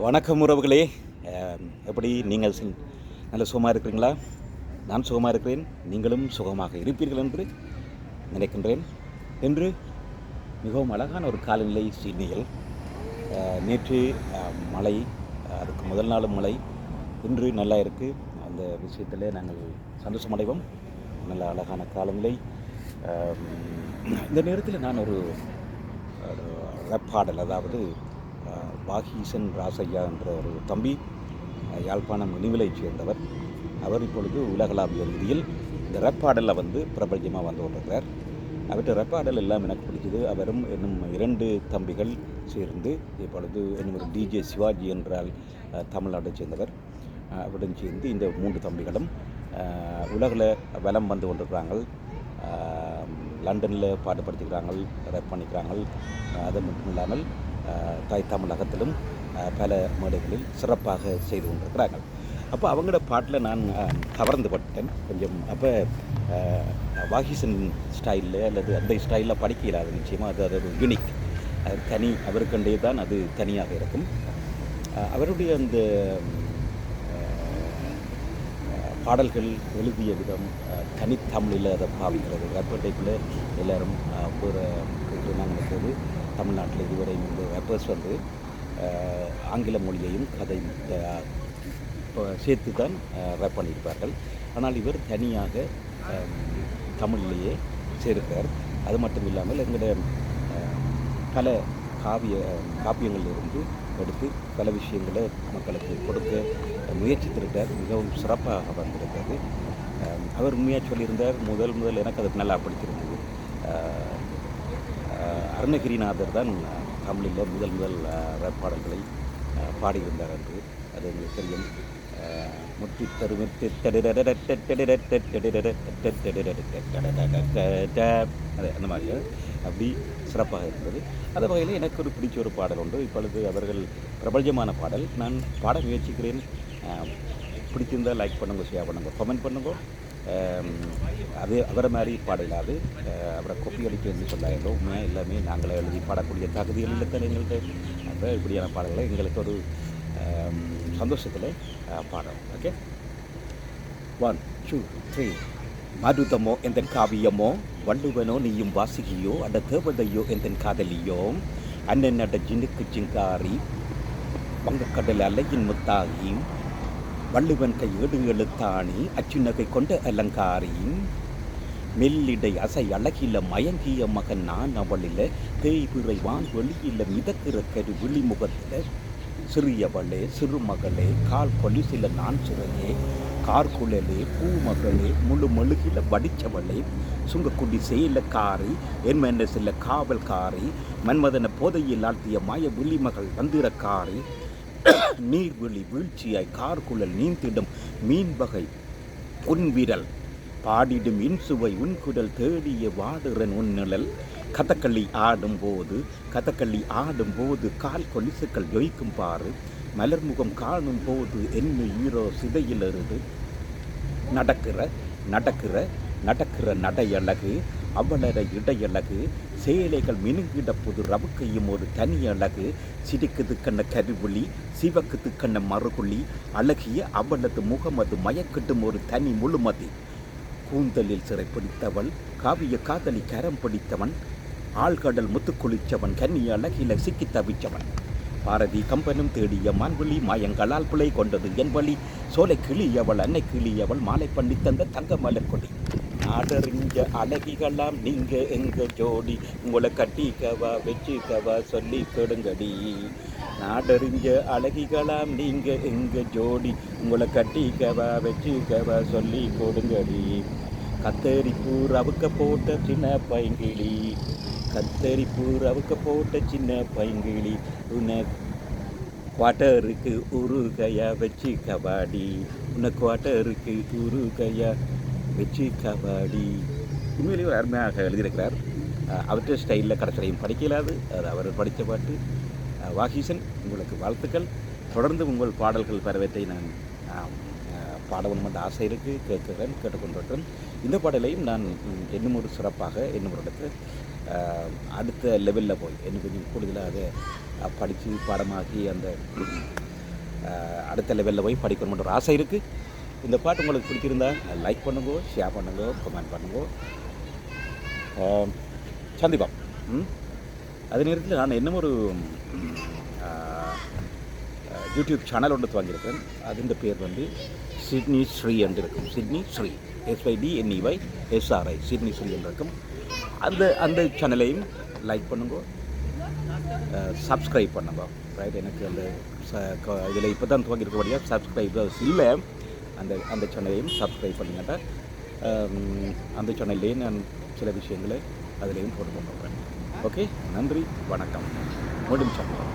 வணக்கம் உறவுகளே. எப்படி நீங்கள் நல்ல சுகமாக இருக்கிறீங்களா? நான் சுகமாக இருக்கிறேன். நீங்களும் சுகமாக இருப்பீர்கள் என்று நினைக்கின்றேன். என்று மிகவும் அழகான ஒரு காலநிலை சீனியல் நேற்று மழை அதுக்கு முதல் நாளும் மழை. இன்று நல்லா இருக்குது அந்த விஷயத்தில் நாங்கள் சந்தோஷமடைவோம். நல்ல அழகான காலநிலை. இந்த நேரத்தில் நான் ஒரு ரப்பாடல் பாடல் அதாவது பாகீசன் ராசையா என்ற ஒரு தம்பி யாழ்ப்பாணம் இனிவிலைச் சேர்ந்தவர். அவர் இப்பொழுது உலகளாவிய ரீதியில் இந்த ரெப்பாடலில் வந்து பிரபஞ்சமாக வந்து கொண்டிருக்கிறார். அவற்றை ரெப்பாடல் எல்லாம் எனக்கு பிடிச்சது. அவரும் இன்னும் இரண்டு தம்பிகள் சேர்ந்து இப்பொழுது இன்னும் ஒரு டிஜே சிவாஜி என்றால் தமிழ்நாட்டை சேர்ந்தவர். அவருடன் சேர்ந்து இந்த மூன்று தம்பிகளும் உலகில் வலம் வந்து கொண்டிருக்கிறாங்க. லண்டனில் பாடுபடுத்திக்கிறாங்க ரெப் பண்ணிக்கிறாங்க. அது மட்டும் இல்லாமல் தாய் தமிழகத்திலும் பல மேடைகளில் சிறப்பாக செய்து கொண்டிருக்கிறாங்க அப்போ அவங்களோட பாட்டில் நான் அஹ், கவர்ந்து பட்டேன். கொஞ்சம் அப்போ வாகிசன் ஸ்டைலில் அல்லது அந்த ஸ்டைலில் படிக்க இல்லாத நிச்சயமாக அது அது ஒரு யூனிக் அது தனி அவருக்கண்டே தான் அது தனியாக இருக்கும். அவருடைய அந்த பாடல்கள் எழுதிய விதம் தனித்தமிழில் அதை பாவிக்கிறது. கற்பட்டைக்குள்ளே டைப்பில் எல்லோரும் நாங்கள் நினைக்கிறது தமிழ்நாட்டில் இதுவரை இந்த ரப்பர்ஸ் வந்து ஆங்கில மொழியையும் கதை இப்போ சேர்த்து தான் ரேப் பண்ணியிருப்பார்கள். ஆனால் இவர் தனியாக தமிழிலேயே சேர்க்கிறார். அது மட்டும் இல்லாமல் எங்களுடைய பல காவிய காப்பியங்களிலிருந்து எடுத்து பல விஷயங்களை மக்களுக்கு கொடுக்க முயற்சித்திருக்கிறார். மிகவும் சிறப்பாக வந்திருக்கிறது. அவர் உண்மையாக சொல்லியிருந்தார் முதல் முதல் எனக்கு அது நல்லா பிடிச்சிருந்தது. அருணகிரிநாதர் தான் தமிழில் முதல் முதல் ரேப் பாடல்களை பாடியிருந்தார் என்று அது எங்களுக்கு தெரியும் முத்தி தருமித்து அது அந்த மாதிரி அப்படி சிறப்பாக இருந்தது அந்த வகையில் எனக்கு ஒரு பிடிச்ச ஒரு பாடல் உண்டு இப்பொழுது அவர்கள் பிரபஞ்சமான பாடல் நான் பாட முயற்சிக்கிறேன் பிடிச்சிருந்தால் லைக் பண்ணுங்க ஷேர் பண்ணுங்க கமெண்ட் பண்ணுங்க அது அவரை மாதிரி பாடலாது அவரை கொப்பி அடிக்கிறது சொல்லாயிரம் உண்மையாக எல்லாமே நாங்களே எழுதி பாடக்கூடிய தகுதிகள் இல்லை எங்கள்கிட்ட? அப்போ இப்படியான பாடல்களை எங்களுக்கு ஒரு சந்தோஷத்தில் பாடம் ஓகே ஒன் டூ த்ரீ மருதமோ எந்த காவியமோ வள்ளுவனோ நீயும் வாசிகியோ அட தேவதையோ எந்த காதலியோ அண்ணன் அட ஜினுக்கு ஜிங்காரி வங்கக்கடல் அலையின் முத்தாகி வள்ளுவன் கை ஏடு எழுத்தாணி அச்சுநகை கொண்ட அலங்காரியும் மெல்லிடை அசை அழகில மயங்கிய மகன் நான் அவளில தேய்பிறை வான் வெளியில மிதக்கிற கரு விழிமுகத்தில். சிறியவளே சிறுமகளே கால் கொலிசில நான் சிறையே. கார்குழலே பூமகளே முழு மெழுகில வடிச்சவளே. சுங்கக்குடி செயலக்காரி என் என்ன சில காவல்காரி. மன்மதன போதையில் ஆழ்த்திய மாய விழிமகள் வந்திரக்காரி நீர்விழி வீழ்ச்சியாய் கார்குழல் நீந்திடும் மீன் வகை உன் விரல் பாடிடும் இன்சுவை உன் குடல் தேடிய வாடுறன் உன் நிழல். கதகளி ஆடும்போது கதகளி ஆடும்போது கால் கொலிசுக்கள் ஜொய்க்கும் பாரு மலர்முகம் காணும் போது என்ன ஈரோ சிதையிலிருந்து நடக்கிற நடக்கிற நடக்கிற நடையழகு அவளர இடையழகு. சேலைகள் மினுங்கிட புது ரவுக்கையும் ஒரு தனி அழகு. சிரிக்குது கண்ண கருவுளி சிவக்குது கண்ண மறுகுழி. அழகிய அவளது முகமது மயக்கிட்டும் ஒரு தனி முழுமதி. கூந்தலில் சிறை பிடித்தவள் காவிய காதலி கரம் பிடித்தவன் ஆழ்கடல் குளித்தவன் கன்னி அழகில சிக்கி தவிச்சவன். பாரதி கம்பனும் தேடிய மான்வழி மாயங்களால் பிழை கொண்டது என் வழி. சோலை கிளியவள் அன்னை கிளியவள் மாலை பண்ணி தந்த தங்க மலர் கொடி. நாடறிஞ்ச அழகிகளாம் நீங்க எங்க ஜோடி? உங்களை கட்டிக்கவா வச்சுக்கவா சொல்லி கொடுங்கடி. நாடறிஞ்ச அழகிகளாம் நீங்க எங்க ஜோடி. உங்களை கட்டிக்கவா வச்சுக்கவா சொல்லி கொடுங்கடி. கத்தரி பூ ரவுக்க போட்ட சின்ன பைங்கிளி. கத்தரி பூ ரவுக்க போட்ட சின்ன பைங்கிளி. உன்னை குவாட்டருக்கு உருகையா வச்சு கபாடி உன்னை குவாட்டருக்கு உருகையா வச்சு கபாடி உண்மையிலேயே ஒரு அருமையாக எழுதியிருக்கிறார். அஹ் அவற்றை ஸ்டைலில் கடைசிலையும் படிக்கலாது அது அவர் படித்த பாட்டு. வாகீசன் உங்களுக்கு வாழ்த்துக்கள். தொடர்ந்து உங்கள் பாடல்கள் பரவத்தை நான் ஆம், என்ற ஆசை இருக்குது கேட்கிறேன் கேட்டுக்கொண்டிருக்கிறேன் இந்த பாடலையும் நான் இன்னும் ஒரு சிறப்பாக இன்னும் ஒரு இடத்துல அடுத்த லெவலில் போய் இன்னும் கொஞ்சம் கூடுதலாக அதை படித்து பாடமாக்கி அந்த அடுத்த லெவலில் போய் படிக்கணுன்ற ஒரு ஆசை இருக்குது இந்த பாட்டு உங்களுக்கு பிடிச்சிருந்தா லைக் பண்ணுங்க ஷேர் பண்ணுங்க கமெண்ட் பண்ணுங்க. அஹ், சந்திப்போம். ம்? அதே நேரத்தில் நான் இன்னும் ஒரு யூடியூப் சேனல் ஒன்று துவங்கியிருக்கேன். அதிൻ്റെ பேர் வந்து சிட்னி ஸ்ரீ என்று இருக்கும் Sidney Sri S I D N E Y S R I Sidney Sri என்று இருக்கும் அந்த அந்த சேனலையும் லைக் பண்ணுங்க. சப்ஸ்கிரைப் பண்ணுங்க. ரைட் எனக்கு அந்த இதில் இப்போ தான் துவங்கியிருக்கபடியாக சப்ஸ்கிரைபர்ஸ் இல்லை. அந்த அந்த சேனலையும் சப்ஸ்கிரைப் பண்ணிங்கன்னா அந்த சேனல்லையும் நான் சில விஷயங்களை அதிலையும் போட்டு கொண்டு வரேன். ஓகே நன்றி வணக்கம். மீண்டும் சந்திப்போம்.